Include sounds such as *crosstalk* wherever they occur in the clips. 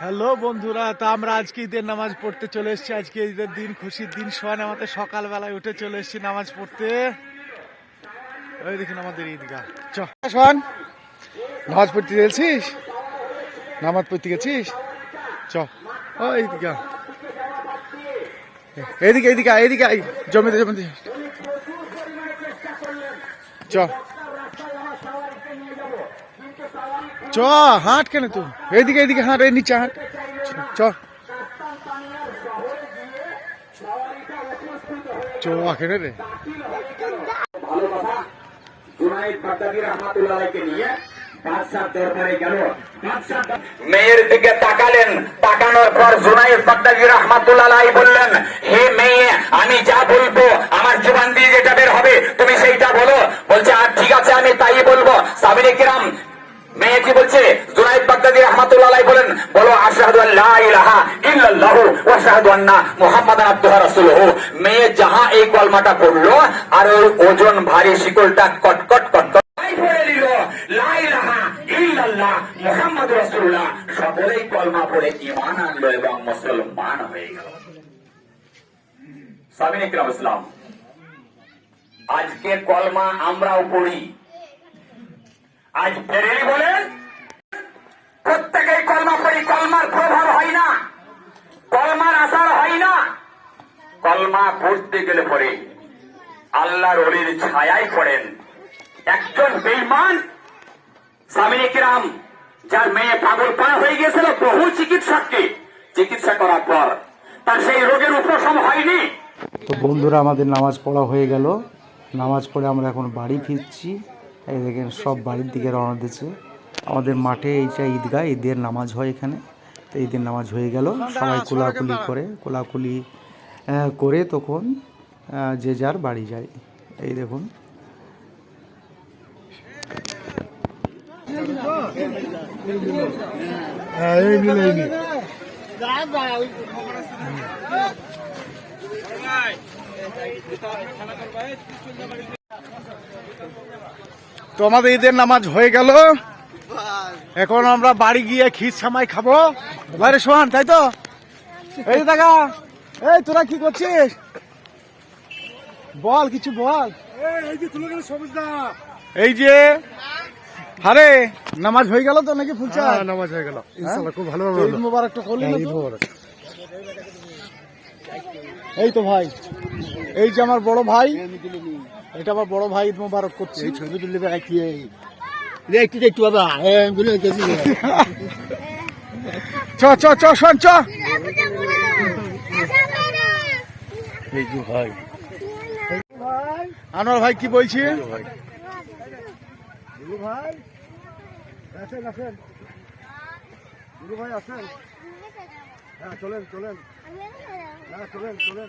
Hello বন্ধুরা তা আমরা আজকে ঈদের নামাজ পড়তে চলে এসেছি। আজকে ঈদের দিন খুশির দিন সোয়ান আমাদের সকালবেলায় উঠে চলে এসেছি নামাজ পড়তে। ওই দেখুন আমাদের ঈদগাহ। চ। সোয়ান নামাজ পড়তে গেছিস? নামাজ পড়তে গেছিস? চ। ও ঈদগাহ আয়, এইদিকে আই জমিতে জমিতে। চ। চ, হাঁট কেন হাঁট, এই নিচে হাঁট। চ। মেয়ের দিকে তাকালেন, তাকানোর পর জুনাইদ বাগদাদি রহমাতুল্লাহ বললেন, হে মেয়ে, আমি যা বলব, আমার জবান দিয়ে যেটা বের হবে, তুমি সেইটা বলো। বলছে, আর ঠিক আছে, আমি তাই বলব। সাবিরে কিরাম বলছে বাগদাদি রহমাতুল্লাহ বলেন, বলো আল্লা ইলাহা ইল্লাল্লাহু ওয়া আন্না মুহাম্মাদান রাসূলুহু। মেয়ে যাহা এই কলমাটা পড়ল, আর ওই ওজন ভারী শিকলটা কটকট কটকট। পড়ে নিল, লা ইলাহা ইল্লাল্লাহ মুহাম্মাদুর রাসূলুল্লাহ। সকলেই কলমা পড়ে ঈমান আনলো এবং মুসলমান হয়ে গেল। ইকরাম ইসলাম, আজকে কলমা আমরাও পড়ি। আজ বেরেলি বলেন প্রত্যেকেই কলমা পড়ি কলমার প্রভাব হয় না। কলমার আসার হয় না। কলমা পড়তে গেলে পরে আল্লাহর অলির ছায়াই পড়েন। একজন বেইমান স্বামী কিরাম, যার মেয়ে পাগল পা হয়ে গিয়েছিল বহু চিকিৎসককে চিকিৎসা করার পর, তার সেই রোগের উপশম হয়নি। তো বন্ধুরা, আমাদের নামাজ পড়া হয়ে গেল। নামাজ পড়ে আমরা এখন বাড়ি ফিরছি। এই দেখেন সব বাড়ির দিকে রওনা দিচ্ছে। আমাদের মাঠে এইটা ঈদগাহ, ঈদের নামাজ হয় এখানে। তো ঈদের নামাজ হয়ে গেল। সবাই কোলাকুলি করে। কোলাকুলি করে তখন যে যার বাড়ি যায়। এই দেখুন। তো আমাদের ঈদের নামাজ হয়ে গেল। এখন আমরা বাড়ি গিয়ে খির সামাই খাব। বাইরে সোহান তাই তো? এই দেখা এই তোরা কি করছিস? বল কিছু বল। এই যে আরে নামাজ হয়ে গেল তো নাকি ফুলচা নামাজ হয়ে গেল। ইনশাআল্লাহ খুব ভালো ঈদ মোবারক তো করলি না এই তো ভাই এই যে আমার বড় ভাই এটা আমার বড় ভাই ঈদ মোবারক করছে। ছবি তুললে একটু একটু বাবা বলে গেছি। চ চ চ শোন চ। এই যে ভাই। আনোয়ার ভাই কি বলছি? ভাই। আসেন আসেন গুরু ভাই আসেন হ্যাঁ চলেন চলেন। হ্যাঁ চলেন চলেন।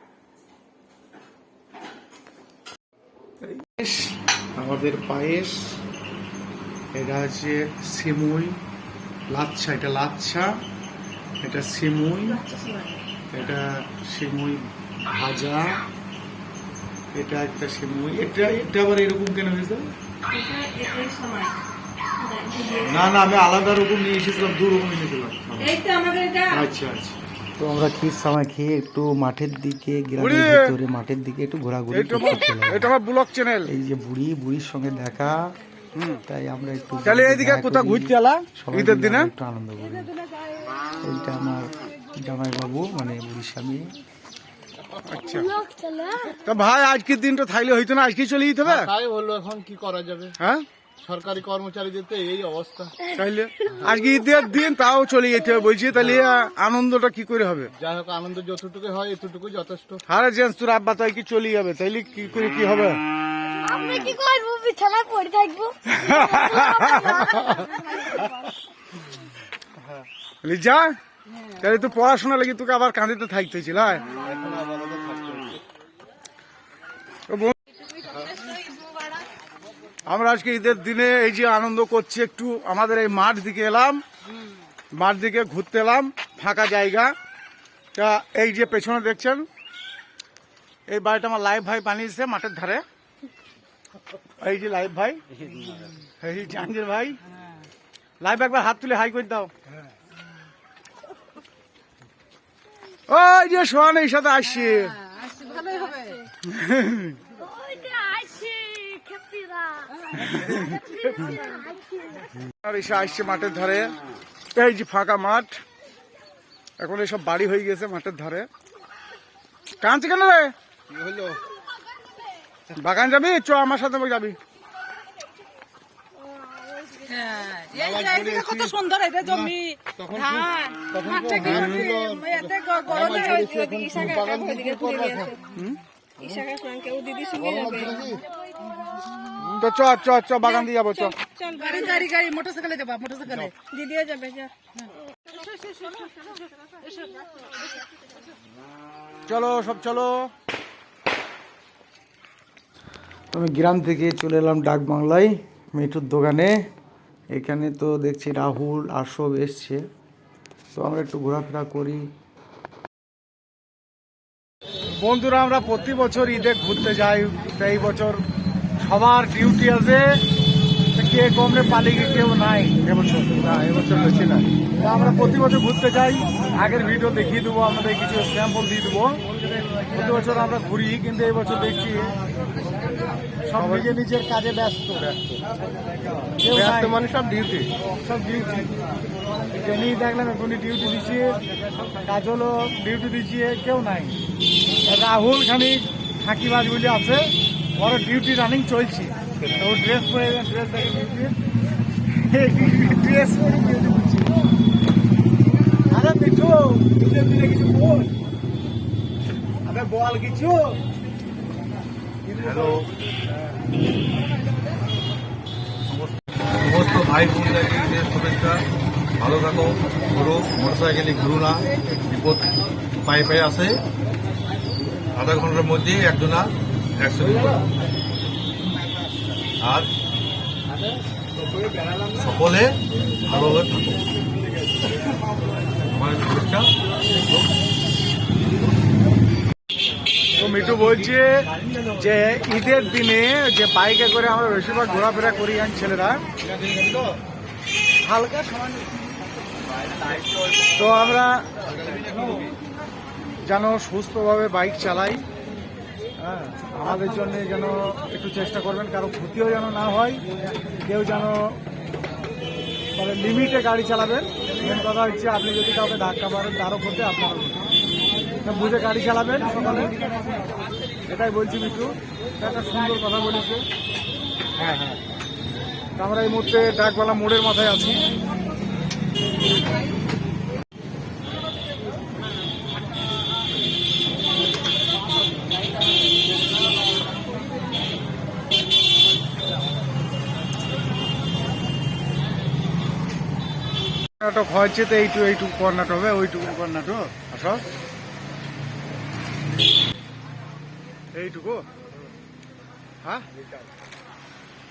আমাদের পায়েস এটা হচ্ছে সিমুই লাচ্ছা এটা লাচ্ছা এটা সিমুই এটা সিমুই ভাজা এটা একটা সিমুই। এটা এটা আবার এরকম কেন হয়েছে? না না আমি আলাদা রকম নিয়ে এসেছিলাম দু রকম এটা আচ্ছা আচ্ছা। তো আমরা খির সামাই খেয়ে একটু মাঠের দিকে গ্রামের ভিতরে মাঠের দিকে একটু ঘোরাঘুরি এটা। আমার ব্লগ চ্যানেল। এই যে বুড়ি বুড়ির সঙ্গে দেখা। তাই আমরা একটু তাহলে এইদিকে কোথাও ঘুরতে এলা? ঈদের দিনে? একটু আনন্দ করি। এইটা আমার জামাই বাবু মানে বুড়ির স্বামী। আচ্ছা। তা ভাই আজকের দিনটা থাইলে হইতো না আজকে চলে যেতে হবে? তাই হলো এখন কি করা যাবে? হ্যাঁ? সরকারি কর্মচারীদেরতে এই অবস্থা। তাইলে আজকে ঈদের দিন তাও চলে যেতে হবে বলছি তাহলে আনন্দটা কি করে হবে? যাই হোক আনন্দ যতটুকু হয় এতটুকু যথেষ্ট। আরে জেন্স তোর আব্বা তাই কি চলে যাবে? তাইলে কি করে কি হবে? আমরা কি করব? বিছানায় পড়ে থাকব। লিজা তাহলে তো পড়াশোনা লাগি তোকে আবার কাঁদিতে থাকতে হয়েছিল হ্যাঁ? তো বন্ধু- আমরা আজকে ঈদের দিনে এই যে আনন্দ করছি একটু আমাদের এই মাঠ দিকে এলাম। মাঠ দিকে ঘুরতে এলাম ফাঁকা জায়গা। তা এই যে পেছনে দেখছেন এই বাড়িটা আমার লাইভ ভাই বানিয়েছে মাঠের ধারে। এই যে লাইভ ভাই এই যে জাহাঙ্গীর ভাই। লাইভ একবার হাত তুলে হাই করে দাও। ওই যে সোহান এই সাথে আসছে ভালোই হবে। *laughs* আর এসে আসছে মাঠের ধারে। এই যে ফাঁকা মাঠ। এখন এসব বাড়ি হয়ে গেছে মাঠের ধারে। কাঁদছে কেন রে? বাগান যাবি? চ আমার সাথে যাবি। হ্যাঁ, কত সুন্দর এটা জমি। সঙ্গে ও দিদির সঙ্গে যাবে তো চ চ চ বাগান দিয়ে যাব চ। চল গাড়ি গাড়ি গাড়ি মোটরসাইকেলে যাবা মোটরসাইকেলে। দিদিও যাবে যা চলো সব চলো। আমি গ্রাম থেকে চলে এলাম ডাক বাংলায় মিঠুর দোকানে। এখানে তো দেখছি রাহুল আর সব এসছে। তো আমরা একটু ঘোরাফেরা করি। বন্ধুরা আমরা প্রতি বছর ঈদে ঘুরতে যাই এই বছর সবার ডিউটি আছে কে কমলে পালিয়ে কেউ নাই। এবছর। না এবছর বেশি না। তো আমরা প্রতি বছর ঘুরতে যাই। আগের ভিডিও দেখিয়ে দেবো আমাদের কিছু স্যাম্পল দিয়ে দেবো। প্রতি বছর আমরা ঘুরি কিন্তু এবছর বছর দেখছি সব নিজের নিজের কাজে ব্যস্ত। নাই। মানে সব ডিউটি সব ডিউটি জেনি দেখলাম এখনই ডিউটি দিচ্ছে। কাজলও ডিউটি দিচ্ছে কেউ নাই। রাহুল খানি ফাঁকিবাজ বলে আছে। ওর ডিউটি রানিং চলছে। তো ড্রেস পরে ড্রেস ড্রেস সমস্ত ভাই বোনদেরকে শুভেচ্ছা ভালো থাকো ঘুরো মোটরসাইকেলে ঘুরো না, বিপদ পায়ে পায়ে আসে আধা ঘণ্টার মধ্যে একজনা আর সকলে ভালোভাবে আমার শুভেচ্ছা তো মিঠু বলছে যে ঈদের দিনে যে বাইকে করে আমরা বেশিরভাগ ঘোরাফেরা করি আন ছেলেরা। হালকা তো আমরা যেন সুস্থভাবে বাইক চালাই। হ্যাঁ আমাদের জন্য যেন একটু চেষ্টা করবেন, কারও ক্ষতিও যেন না হয়, কেউ যেন মানে লিমিটে গাড়ি চালাবেন। মেন কথা হচ্ছে, আপনি যদি কাউকে ধাক্কা মারেন, তারও ক্ষতি আপনারও ক্ষতি। বুঝে গাড়ি চালাবেন সকালে। এটাই বলছি মিঠু। একটা সুন্দর কথা বলেছে। হ্যাঁ হ্যাঁ। আমরা এই মুহূর্তে ডাকবালা মোড়ের মাথায় আছি। হয়েছে তো এইটু এইটুকু কর্ণাটক হবে ওইটুকু কর্ণাটক আস। এইটুকু। হ্যাঁ?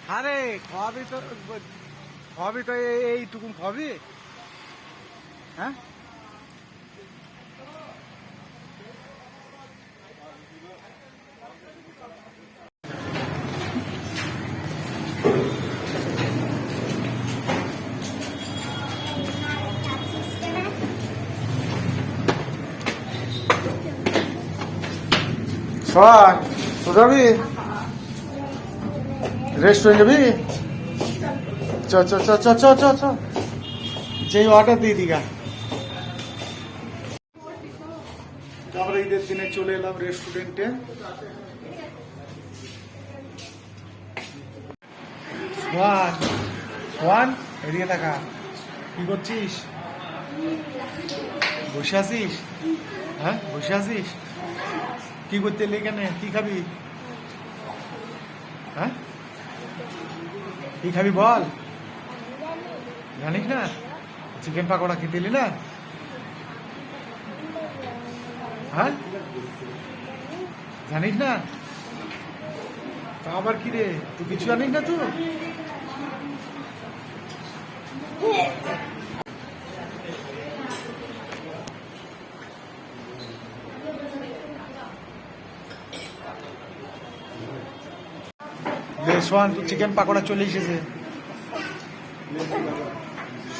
আরে খাবি তো খাবি তো এই- এইটুকু খাবি হ্যাঁ? সর তো যাবি রেস্টুরেন্ট যাবি চ চ চ চ চ চ চ যেই অর্ডার দিয়ে দিগা আমরা ঈদের দিনে চলে এলাম রেস্টুরেন্টে সোয়ান সোয়ান এদিকে টাকা কি করছিস? বসে আছিস? হ্যাঁ? বসে আছিস? কি করতে এলি এখানে? কি খাবি? হ্যাঁ? কি খাবি বল? জানিস না? চিকেন পাকোড়া খেতে এলি না? হ্যাঁ? জানিস না? তা আবার কি রে? তুই কিছু জানিস না তুই? সোহান চিকেন পাকোড়া চলে এসেছে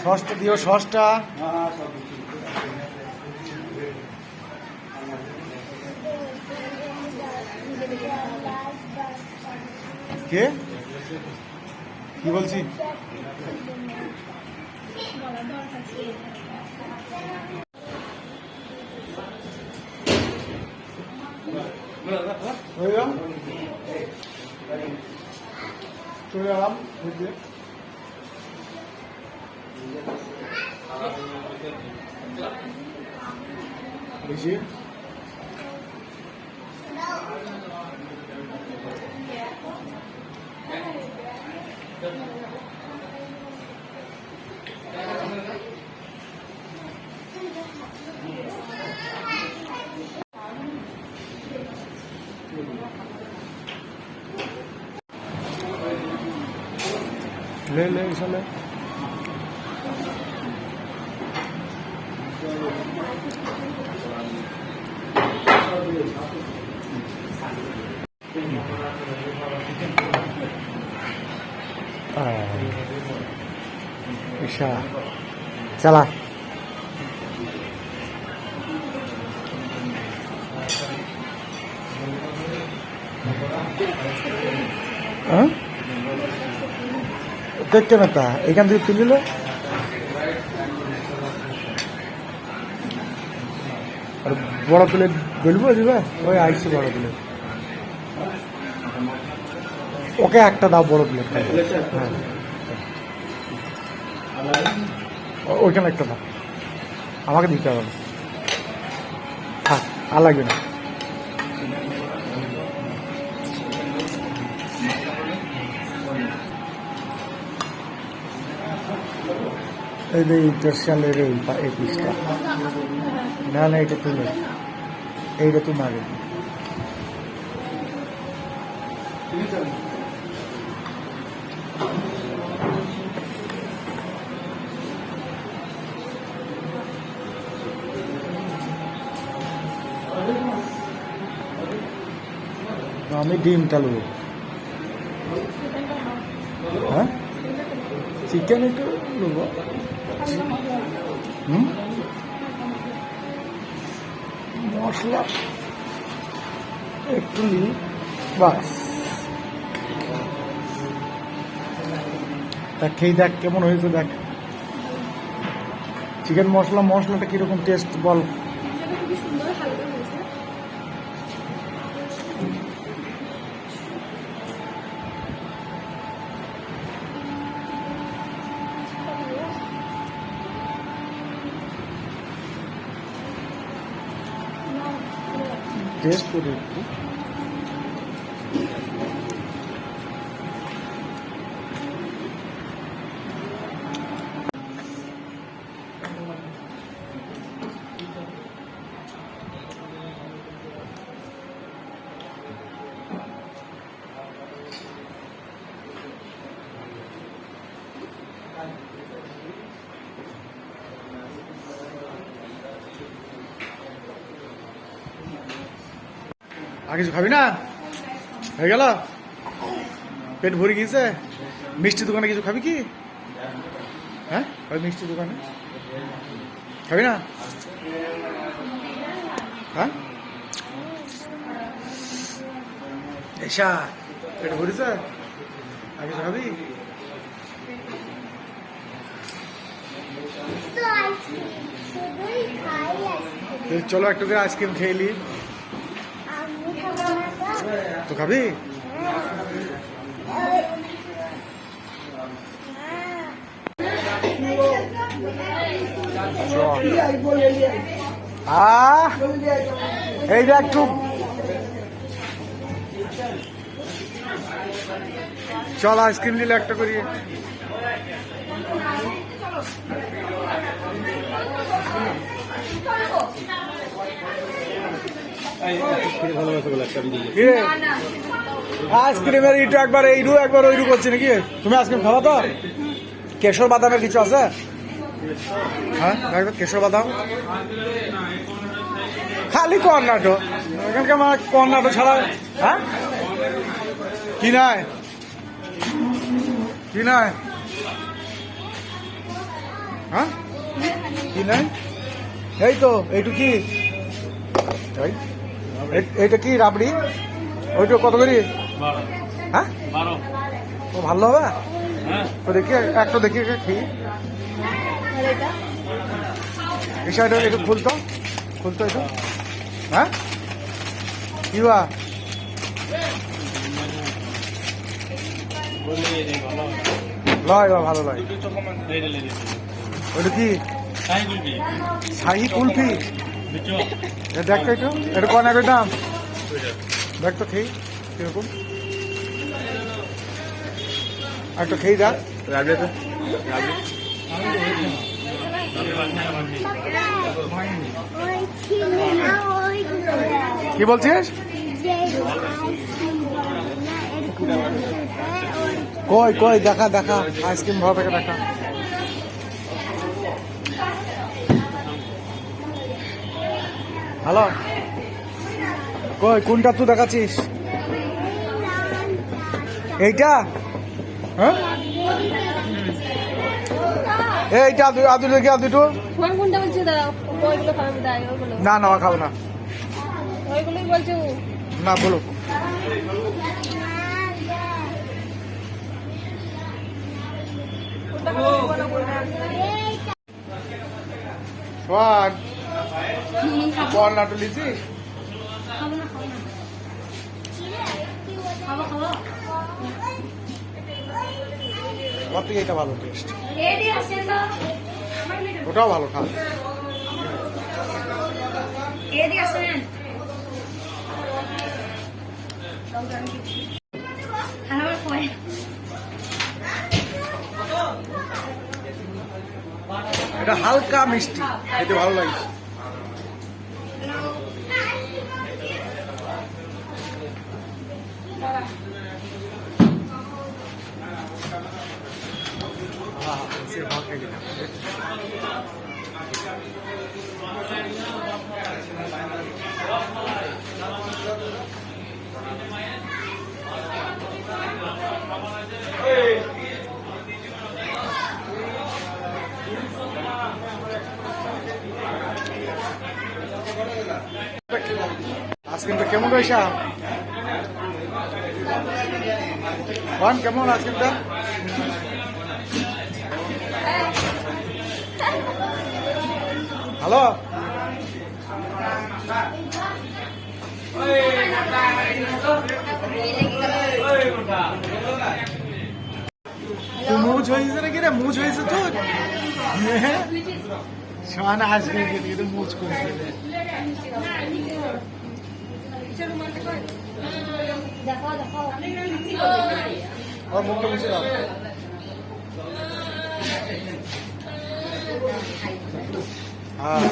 সসটা দিও সসটা। কে? কি বলছি? হয়ে চলে গেলাম ঘুরতে বেশি 嗯来一下来。啊，在啦。嗯。দেখতে না তা? এখান থেকে তুলিল আর বড় প্লেট বলব দিবা? ওই আইসি বড় প্লেট ওকে একটা দাও বড় প্লেট হ্যাঁ। ওইখানে একটা দাও। আমাকে দিতে হবে। থাক, আর লাগবে না। এই যে ইন্টারশালের এই এই পিসটা। না না, এটা তুমি। এইটা তুমি আগে। দিও। আমি ডিমটা নেব। হ্যাঁ? চিকেন একটু নেব। মশলা একটু নিই বাস। দেখ, খেয়ে দেখ, কেমন হয়েছে দেখ। চিকেন মশলা, মশলাটা কীরকম টেস্ট বল। টেস্ট করে কিছু খাবি না? হয়ে গেল? পেট ভরে গিয়েছে? মিষ্টি দোকানে কিছু খাবি কি? হ্যাঁ? ওই মিষ্টি দোকানে। খাবি না? হ্যাঁ? এসা পেট ভরেছে? আর কিছু খাবি? চলো একটু করে আইসক্রিম খেয়ে নি আমি খাব না। তো খাবি? এইটা একটু। চল আইসক্রিম নিলে একটা করি। আইসক্রিমের ইটু একবার এইরু একবার ওইরু করছে নাকি? তুমি আইসক্রিম খাওয়া তো? কেশর বাদামের কিছু আছে? হ্যাঁ কেশর বাদাম। খালি কর্নাটো। এখানকার আমার কর্নাটো ছাড়া হ্যাঁ? কি নাই? কি নাই? হ্যাঁ? কি নাই? এই তো এইটু কি? এই, এইটা কি রাবড়ি? ওইটা কত করি? হ্যাঁ? ও ভালো হবে? তো দেখি একটা দেখি খেয়ে এই সাইডে একটু খুলতো? খুলতো একটু? হ্যাঁ? কি বা লয়। ভালো লয় ওটা কি? শাহি কুলফি। দেখ তো একটু এটা কোন একটু দাম। দেখ তো খেয়ে কীরকম। একটা খেয়ে দেখ। ছিল না কি বলছিস? কই কই দেখা দেখা। আইসক্রিম ভালো থেকে দেখা। হ্যালো কই কোনটা তুই দেখাচ্ছিস? এইটা? হ্যাঁ? এইটা আদু আদু কোনটা ওইগুলো খাবে ওইগুলো না না খাব না। ওইগুলোই বলছো না বলো। বল নাটু লিছি আমার এটা ভালো টেস্ট ওটাও ভালো খাবে। এটা হালকা মিষ্টি, খেতে ভালো লাগে। আইসক্রিমটা কেমন রয়েছে? ওয়ান কেমন আইসক্রিমটা তুই মুজ হয়েছে নাকি রে? মুজ হয়েছে তোর সমান আইসক্রিম খেতে খেতে মুজ করেছে ওর মুখটা মুছে দাও। হ্যাঁ